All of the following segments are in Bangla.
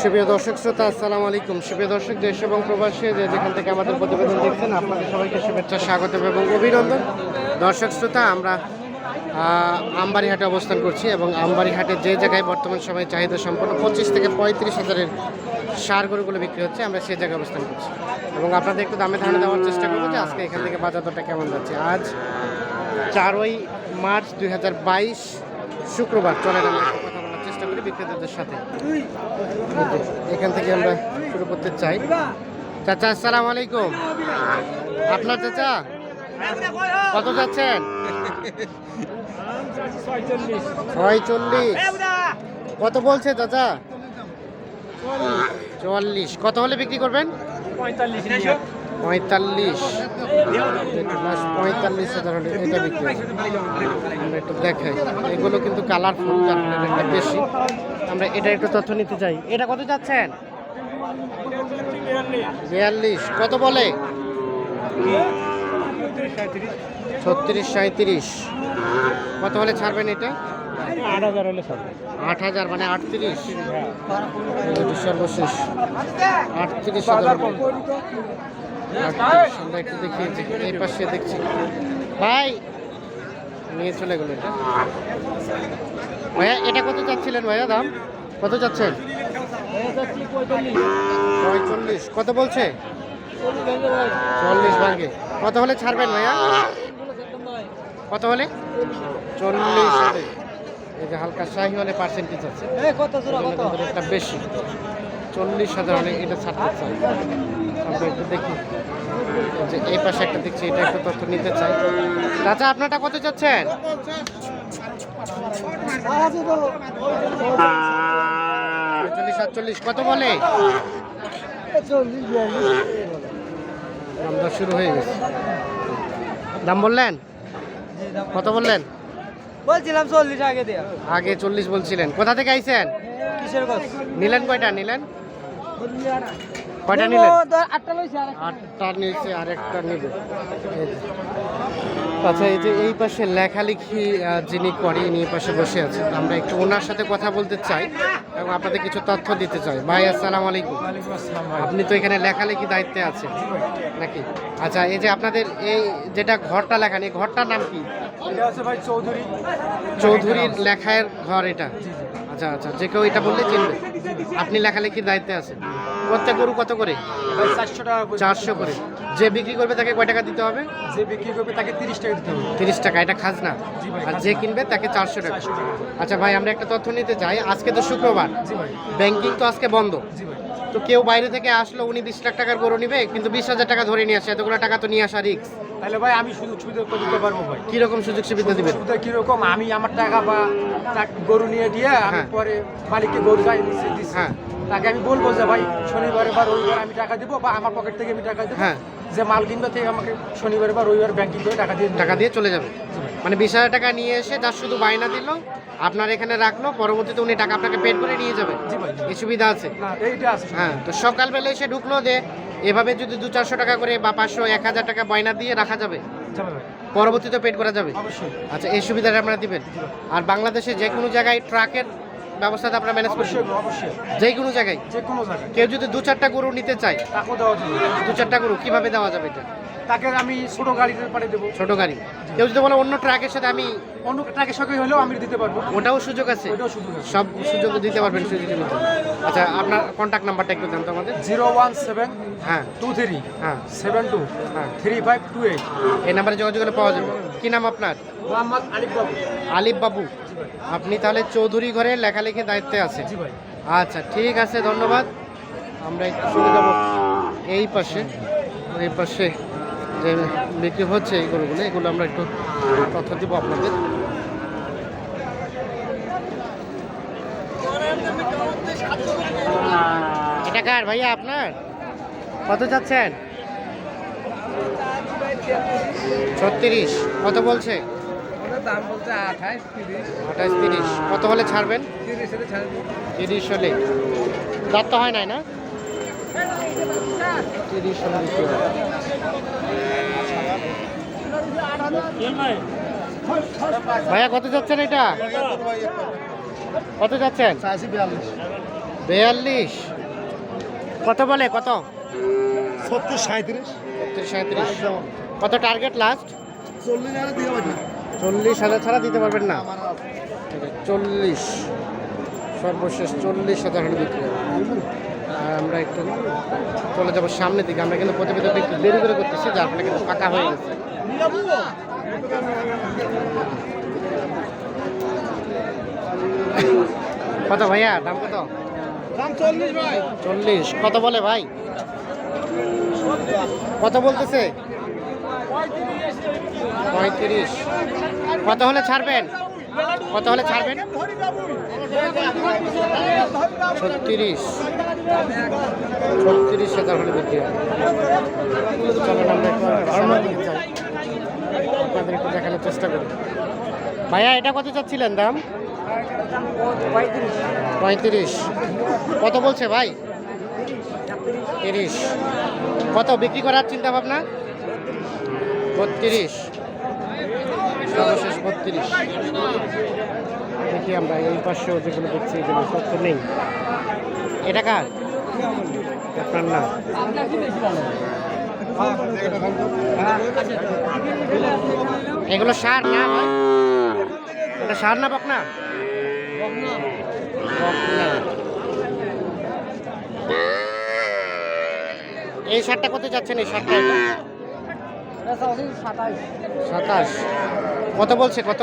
সুপ্রিয় দর্শক শ্রোতা, আসসালামু আলাইকুম। সুপ্রিয় দর্শক, দেশ এবং প্রবাসী যে যেখান থেকে আমাদের প্রতিবেদন দেখছেন, আপনাদের সবাইকে শুভেচ্ছা স্বাগত এবং অভিনন্দন। দর্শক শ্রোতা, আমরা আমবাড়িহাটে অবস্থান করছি এবং আমবাড়িহাটে যে জায়গায় বর্তমান সময়ে চাহিদা সম্পন্ন পঁচিশ থেকে পঁয়ত্রিশ হাজারের সার গরুগুলো বিক্রি হচ্ছে, আমরা সেই জায়গায় অবস্থান করছি। এবং আপনাদের একটু দামে ধারণা দেওয়ার চেষ্টা করব যে আজকে এখান থেকে বাজার দরটা কেমন যাচ্ছে। আজ চারই মার্চ দু হাজার বাইশ, শুক্রবার, চলে আমরা একটু কথা বলার চেষ্টা করি বিক্রেতাদের সাথে। এখান থেকে আমরা শুরু করতে চাই। চাচা, আসসালাম আলাইকুম। আপনার চাচা, কত যাচ্ছেন? ছয় চল্লিশ কত বলছে চাচা? চুয়াল্লিশ। কত হলে বিক্রি করবেন? পঁয়তাল্লিশ প্লাস পঁয়তাল্লিশ হাজার হলে এটা বিক্রি আমরা একটু দেখাই। এগুলো কিন্তু কালারফুল ফলে বেশি। আমরা এটা একটু তথ্য নিতে চাই। এটা কত যাচ্ছেন? বিয়াল্লিশ। কত বলে? ছত্রিশ সাঁত্রিশ কত হলে ছাড়বেন এটা? আট হাজার হলে আট হাজার মানে আটত্রিশ। এটা সর্বশেষ। আটত্রিশ হাজার আটত্রিশ। আমরা একটু দেখিয়েছি এই পাশে দেখছি ভাই নিয়ে চলে গেল এটা। ভাইয়া এটা কত চাচ্ছিলেন ভাইয়া দাম? কত চাচ্ছেন? পঁয়তাল্লিশ। কত বলছে? চল্লিশ ভাঙ্গে। কত হলে ছাড়বেন ভাইয়া? কত হলে? চল্লিশ হলে। এই যে হালকা শাহি হলে পার্সেন্টেজ আছে। বেশি। চল্লিশ হাজার হলে এটা ছাড়তে চাই। আমরা একটু দেখি এই যে এই পাশে একটা দেখছি এটা একটু তথ্য নিতে চাই। চাচা আপনারটা কত চাচ্ছেন চল্লিশ সাতচল্লিশ কত বলে? দাম শুরু হয়ে গেছে। দাম বললেন? কত বললেন? বলছিলাম চল্লিশ আগে দেয়া। আগে চল্লিশ বলছিলেন। কোথা থেকে আইছেন? কিসের নিলেন কয়টা? নিলেন? কয়টা নিলেন? আটটা লইছে আর আটটা নিয়েছে আর একটা নেবে। আচ্ছা এই যে এই পাশে লেখালেখি যিনি করে ইনি এই পাশে বসে আছেন। আমরা একটু ওনার সাথে কথা বলতে চাই এবং আপনাদের কিছু তথ্য দিতে চাই। ভাই আসসালামু আলাইকুম। ওয়ালাইকুম আসসালাম ভাই। আপনি তো এখানে লেখালেখি দায়িত্বে আছেন নাকি? আচ্ছা এই যে আপনাদের এই যেটা ঘরটা লেখান এই ঘরটার নাম কি? এটা আছে ভাই চৌধুরী। চৌধুরীর লেখায়ের ঘর এটা? আচ্ছা আচ্ছা যে কেউ এটা বললে চিনবে। আপনি লেখালেখির দায়িত্বে আছেন? প্রত্যেক গরু কত করে? চারশো টাকা করে। চারশো করে। যে বিক্রি করবে তাকে কয় টাকা দিতে হবে? যে বিক্রি করবে তাকে তিরিশ টাকা দিতে হবে। তিরিশ টাকা এটা খাজনা। আর যে কিনবে তাকে চারশো টাকা। আচ্ছা ভাই আমরা একটা তথ্য নিতে চাই। আজকে তো শুক্রবার। ব্যাংকিং তো আজকে বন্ধ। তো কেউ বাইরে থেকে আসলো উনি বিশ লাখ টাকার গরু নিবে কিন্তু বিশ হাজার টাকা ধরে নিয়ে আসে। এতগুলো টাকা তো নিয়ে আসা রিক্স তাহলে ভাই আমি সুযোগ সুবিধা করে দিতে পারব ভাই। কীরকম সুযোগ সুবিধা দিবেন? কীরকম? আমি আমার টাকা বা গরু নিয়ে দিয়ে আমি হ্যাঁ। পরে মালিককে গরু যাই হ্যাঁ। তাকে আমি বলব যে ভাই শনিবারে বা রবিবার আমি টাকা দেবো বা আমার পকেট থেকে আমি টাকা দেবো হ্যাঁ। যে মাল কিনবে থেকে আমাকে শনিবারে বা রবিবার ব্যাংকিং করে টাকা দিয়ে টাকা দিয়ে চলে যাবে। মানে বিশ হাজার টাকা নিয়ে এসে যার শুধু বায়না দিল আপনার এখানে রাখল পরবর্তীতে উনি টাকা আপনাকে পেড করে নিয়ে যাবে। এই সুবিধা আছে। হ্যাঁ তো সকালবেলা এসে ঢুকলো যে এভাবে যদি দু চারশো টাকা করে বা পাঁচশো এক হাজার টাকা বায়না দিয়ে রাখা যাবে যাবে পরবর্তীতে পেড করা যাবে। আচ্ছা এই সুবিধাটা আপনারা দিবেন। আর বাংলাদেশে যে কোনো জায়গায় ট্রাকের ব্যবস্থাটা আপনারা ম্যানেজ করছেন? অবশ্যই যে কোনো জায়গায়? যে কোনো জায়গায়। কেউ যদি দু চারটা গরু নিতে চায় তাকেও দেওয়া যাবে দু চারটা গরু কীভাবে দেওয়া যাবে এটা? তাকে আমি ছোট গাড়িতে পাঠিয়ে দেবো। ছোট গাড়ি। কেউ যদি বলে অন্য ট্রাকের সাথে আমি অন্য ট্রাকের সঙ্গে হলেও আমি দিতে পারব। ওটাও সুযোগ আছে? ওইটাও সুযোগ আছে। সব সুযোগ দিতে পারবেন সুযোগ দিতে আচ্ছা আপনার কন্ট্যাক্ট নাম্বারটা একটু দেন তো আমাদের। জিরো ওয়ান সেভেন হ্যাঁ। টু থ্রি হ্যাঁ। সেভেন টু হ্যাঁ। Three five two eight. এই নাম্বারে যোগাযোগ করে পাওয়া যাবে। কি নাম আপনার? মোহাম্মদ আলিফ বাবু। আলিফ বাবু। আপনি তাহলে চৌধুরী ঘরে লেখালেখি দায়িত্বে আছে জি ভাই। আচ্ছা ঠিক আছে ধন্যবাদ। আমরা একটু চলে যাব। এই পাশে এই পাশে। যে বিক্রি হচ্ছে এই গরুগুলো, এগুলো আমরা একটু তথ্য দিব আপনাদের। এটা কার ভাইয়া আপনার? কত যাচ্ছেন ছত্রিশ। কত বলছে? আঠাশ, তিরিশ। কত হলে ছাড়বেন? তিরিশ হলে তিরিশ হলে। দাঁত তো হয় নাই না তিরিশ হলে বিক্রি হবে। ভাইয়া কত যাচ্ছেন এটা? কত যাচ্ছেন? বিয়াল্লিশ। কত বলে কত? সত্তর সাঁত্রিশ বত্রিশ সাঁত্রিশ কত টার্গেট লাস্ট? চল্লিশ হাজার ছাড়া দিতে পারবেন না? চল্লিশ। সর্বশেষ চল্লিশ হাজার বিক্রি হবে। আমরা একটু চলে যাব সামনের দিকে। আমরা কিন্তু প্রতিবেদনটা একটু দেরি করে করতেছি যার ফলে কিন্তু ফাঁকা হয়ে গেছে। কত ভাইয়া? দাম কত? দাম ভাই। চল্লিশ। কত বলে ভাই? কত বলতেছে? পঁয়ত্রিশ। কত হলে ছাড়বেন? কত হলে ছাড়বেন? ছত্রিশ। ছত্রিশ হাজার হলে বিক্রি হবে। চলেন আপনাদের একটু দেখানোর চেষ্টা করি। ভাইয়া, এটা কত চাচ্ছিলেন দাম? পঁয়ত্রিশ। কত বলছে ভাই? তিরিশ। কত? বিক্রি করার চিন্তা ভাবনা? বত্রিশ। সর্বশেষ বত্রিশ। দেখি আমরা, এই পাশেও যেগুলো দেখছি, এগুলো তথ্য নেই। এটা কার? আপনার না এগুলো সার না? এটা সার না, বকনা? এই সারটা কত যাচ্ছেন, এই শার্টটা সাতাশ। কত বলছে কত?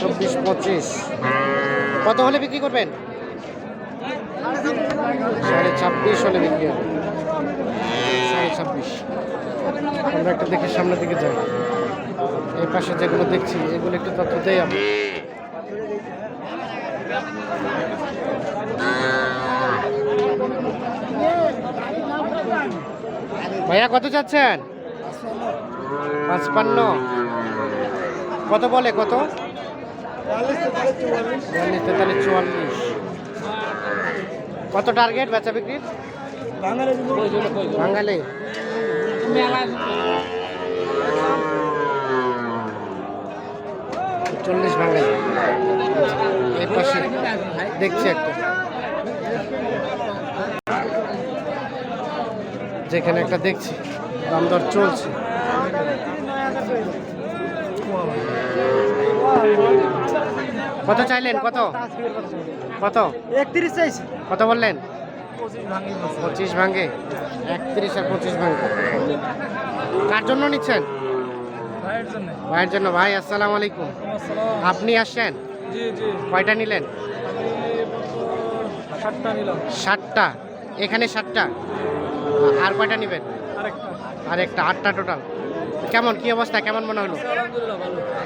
চব্বিশ পঁচিশ কত হলে বিক্রি করবেন? সাড়ে ছাব্বিশ হলে বিক্রি হবে। সাড়ে ছাব্বিশ। আমরা একটা দেখি সামনের দিকে যাই। এই পাশে যেগুলো দেখছি এগুলো একটু তথ্য দেয় আমি ভাইয়া, কত চাচ্ছেন? পাঁচপান্ন। কত বলে, কত? বিয়াল্লিশ, তেতাল্লিশ, চুয়াল্লিশ। কত টার্গেট বেচা বিক্রির? বাঙালি। চল্লিশ বাঙালি। পাশে দেখছি একটা। যেখানে একটা দেখছি দাম দর চলছে। কত চাইলেন? কত? কত? একত্রিশ চাইছি। কত বললেন? পঁচিশ ভাঙ্গে একত্রিশ আর পঁচিশ ভাঙ্গে কার জন্য নিচ্ছেন? ভাইয়ের জন্য। ভাই আসসালাম আলাইকুম। আপনি আসছেন? জি জি। কয়টা নিলেন? সাতটা ষাটটা এখানে ষাটটা আর কয়টা নেবেন? আরেকটা আর একটা আটটা টোটাল কেমন কি অবস্থা? কেমন মনে হলো?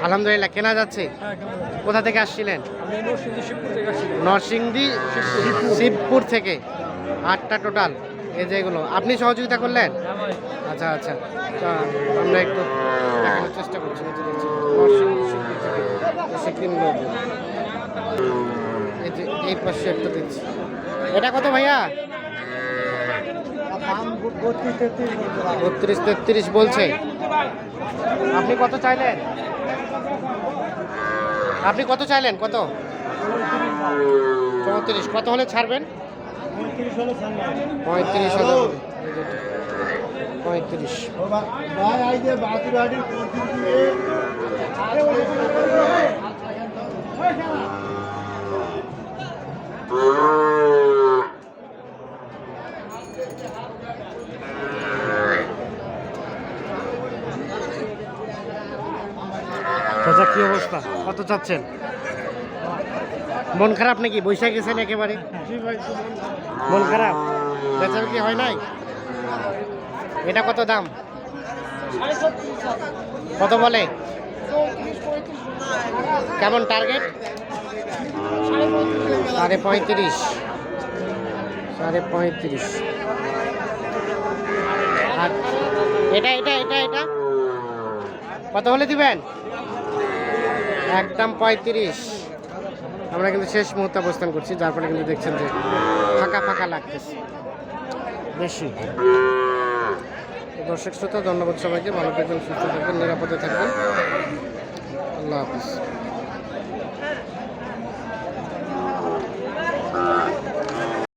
আলহামদুলিল্লাহ কেনা যাচ্ছে? হ্যাঁ কোথা থেকে আসছিলেন? নরসিংদী শিবপুর থেকে আটটা টোটাল এই যে এগুলো। আপনি সহযোগিতা করলেন? হ্যাঁ আচ্ছা আচ্ছা। আমরা একটু দেখানোর চেষ্টা করছি। এই পাশে একটা দেখছি। এটা কত ভাইয়া? বত্রিশ তেত্রিশ বলছে। আপনি কত চাইলেন? আপনি কত চাইলেন? কত? চৌত্রিশ। কত হলে ছাড়বেন? পঁয়ত্রিশ হাজার। এই যে এটা। পঁয়ত্রিশ চাচা কি অবস্থা? কত চাচ্ছেন? মন খারাপ নাকি? বৈশাখ গেছেন একেবারে? মন খারাপ? বেচা বিক্রি হয় নাই? এটা কত দাম? কত বলে? কেমন টার্গেট সাড়ে পঁয়ত্রিশ। সাড়ে পঁয়ত্রিশ। আর এটা এটা এটা এটা? কত হলে দিবেন? একদম পঁয়ত্রিশ। আমরা কিন্তু শেষ মুহূর্তে অবস্থান করছি, যার ফলে কিন্তু দেখছেন যে ফাঁকা ফাঁকা লাগতেছে। বেশি। দর্শক শ্রোতা, ধন্যবাদ সবাইকে। ভালো থাকবেন, সুস্থ থাকবেন, নিরাপদে থাকবেন। আল্লাহ হাফিজ।